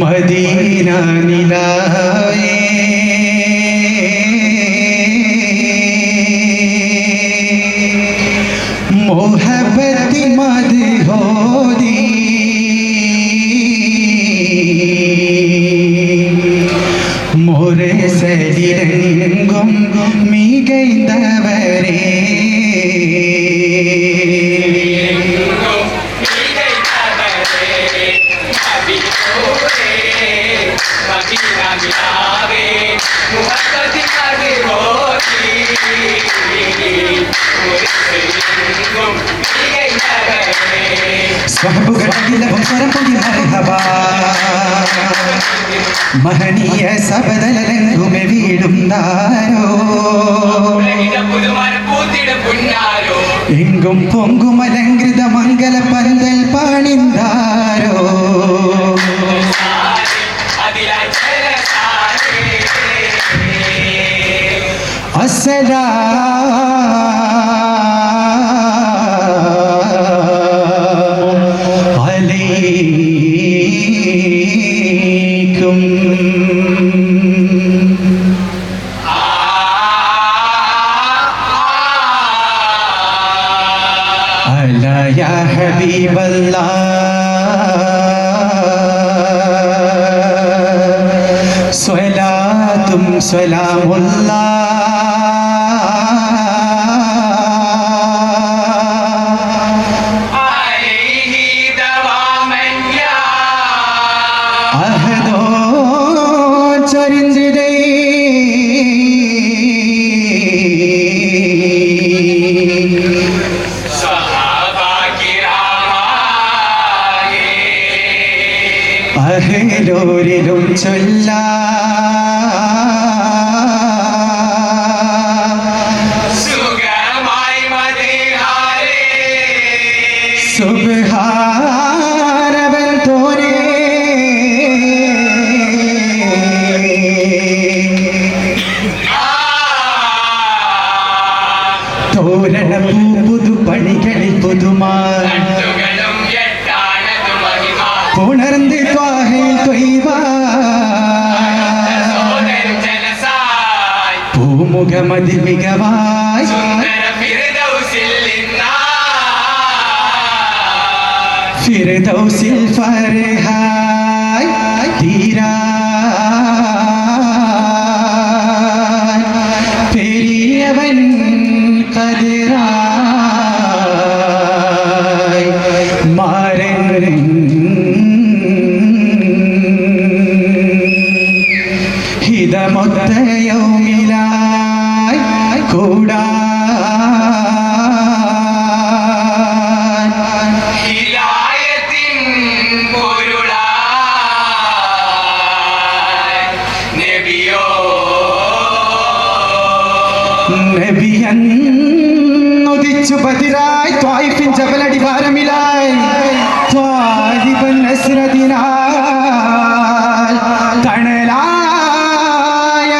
Medina നിലായേ മോഹബത്തി മത് ഹോദി മോരെ ശരീരങ്കും മികൈന്തവരേ. മഹനീയ സബദലരംഗുമെ വീടുന്നാരോ എങ്കും പൊങ്കുമലങ്കൃത മംഗല പന്തൽ سلام الله അഹദോ ചരിഞ്ചിരേ അഹലോരിലും ചൊല്ല ത്വാഹയിൽ തൊയ്വാ സോദരം ജലസായി പൂമുഖമതി മികവായി. ഫിർദൗസിൽ നിന്നാ നബിയന്നുദിച്ചു ബദിരായി ത്വായിഫിൻ ജബലടിവാരമിലായി. ത്വാലിബൻ നസ്രതിനാൽ തണലായ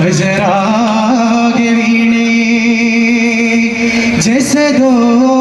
सजराग वीणे जैसे दो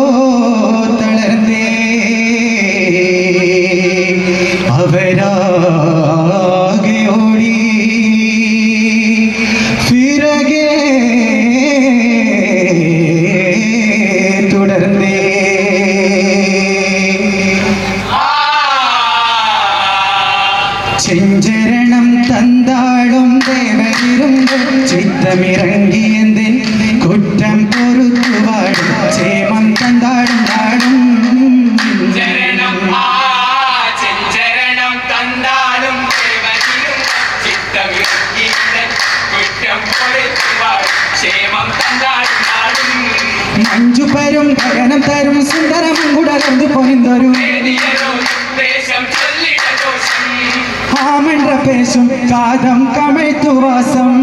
பேசும் காதம் கமைத்துவாசம்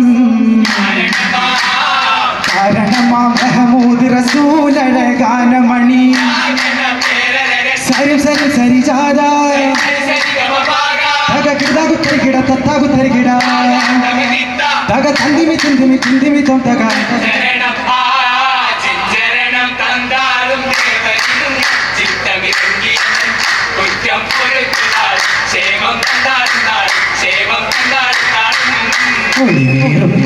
காரணமாம் மகமூது ரசூல் அழகான மணி சரி சரி சரி ஜாதா தகு தருகிட தத்தாகு தருகிட தக தந்திமி திந்திமி திந்திமி தொம் தக చిత్తమింగి കുറ്റം പൊരുത്താൽ ക്ഷേമം തന്നാടുന്നാൾ ക്ഷേമം തന്നാടുന്നാളും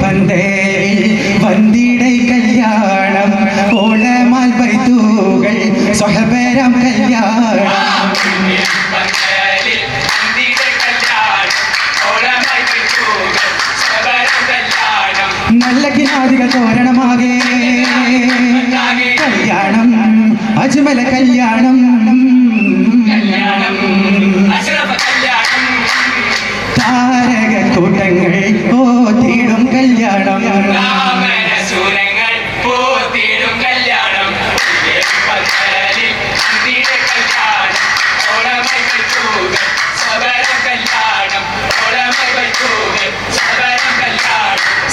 പന്തേ വന്തിടை കല്യാണം ഓളമാൽ വൈത്തൂകൾ സ്വഹബരം കല്യാണം. നല്ല കിനാദികൾ തോരണമാകേ. കല്യാണം അജ്മല കല്യാണം. വയ്ക്കുക പോത്തിടും കല്യാണം.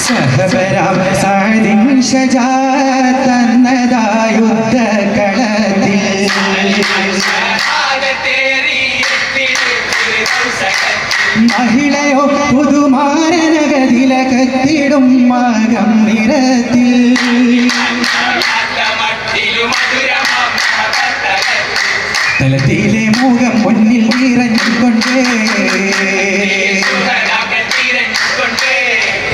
സഹബരാം സാദിൻ ഷജാ മഹിളയോ പുതുമാരനഗതില കത്തിടും മകം നിറത്തിൽ തലത്തിലെ മുഖം പൊന്നിൽ നിറഞ്ഞുകൊണ്ടേ.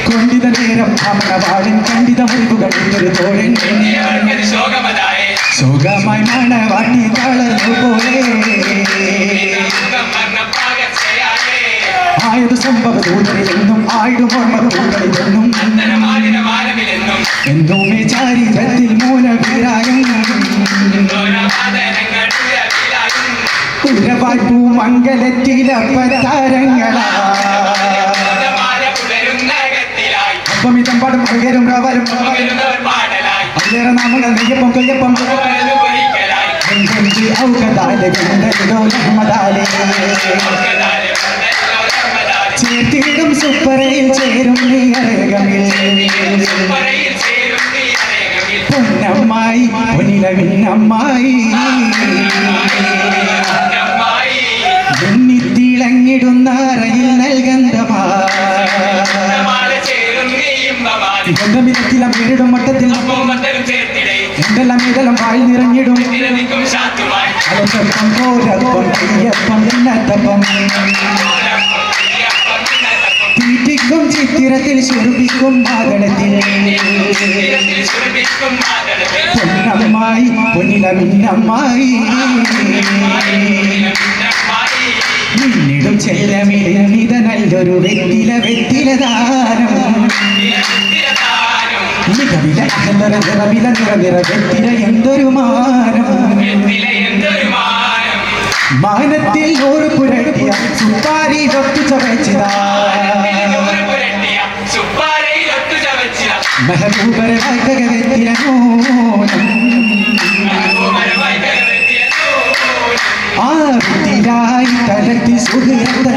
കൊണ്ടിത നേരം അമ്മവാളിൻ കണ്ടിത മുറിവുകൾ ഒരു തോഴൻ. സുഖമായി മണവാട്ടി തളർന്നു പോലെ. ആയത് സംഭവതൂതനിലെന്നും ദൂതരിൽ നിന്നും ആയിടും ഓർമ്മ ദൂതരിൽ നിന്നും എന്നുമേ ചാരിത്രത്തിൽ മൂലവിരായും ഉരവായ്പൂ മംഗലത്തിലപ്പതാരങ്ങളാ അപ്പമിതം പടം. പകരും റവരും അതിലേറെ നാമങ്ങൾ നെയ്യപ്പം കൊയ്യപ്പം. എന്തെങ്കിൽ ഔകതാലെ ഗന്ധലോ ചേർത്തിടും സുപ്പറയിൽ ചേരും നീ അരകമിൽ. പൊന്നമ്മായി പൊന്നിലവിന്നമ്മായി എണ്ണിത്തിളങ്ങിടുന്ന അറയിൽ നൽകന്തമാ ബന്ധമിതത്തിലും വീടും മട്ടത്തിൽ. എന്തെല്ലാം ഇതെല്ലാം വായിൽ നിറഞ്ഞിടും. അലത്തപ്പം കോരപ്പം കയ്യപ്പം എന്നത്തപ്പം ചെറുപ്പിക്കും മാകണത്തിൽ പൊന്നമ്മായി പൊന്നിലമിന്നമ്മായി പിന്നിടും ചെല്ലമിത നല്ലൊരു വെറ്റില വെറ്റില വെറ്റില എന്തൊരു മാനം. മാനത്തിൽ ഒരു പുരട്ടിയ സുപ്പാരി ഒത്തു ചവച്ചിതാ മെഹബൂബരായി കകവെറ്റില നൂനം ആർത്തിരായി തലത്തി സുഹൃത്തേ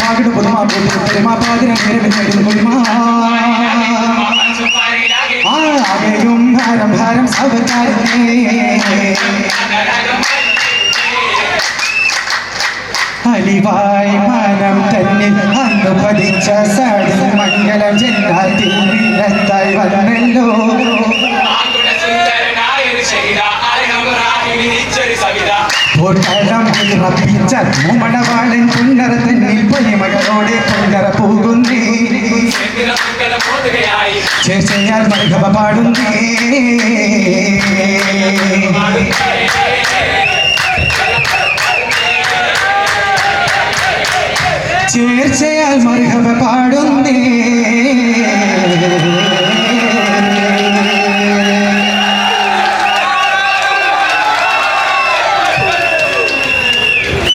പാകിടു പുതുമാ പുതുമാ പാതിര നിരവിൽ പുതുമാ പൊട്ടലം വിറപ്പിച്ച മണവാളൻ പുന്നറ തന്നിൽ പൊലിമകളോടെ പൊന്നറ പോകുന്നേ. ചേച്ചയാൽ മർഹബ പാടുന്നേ.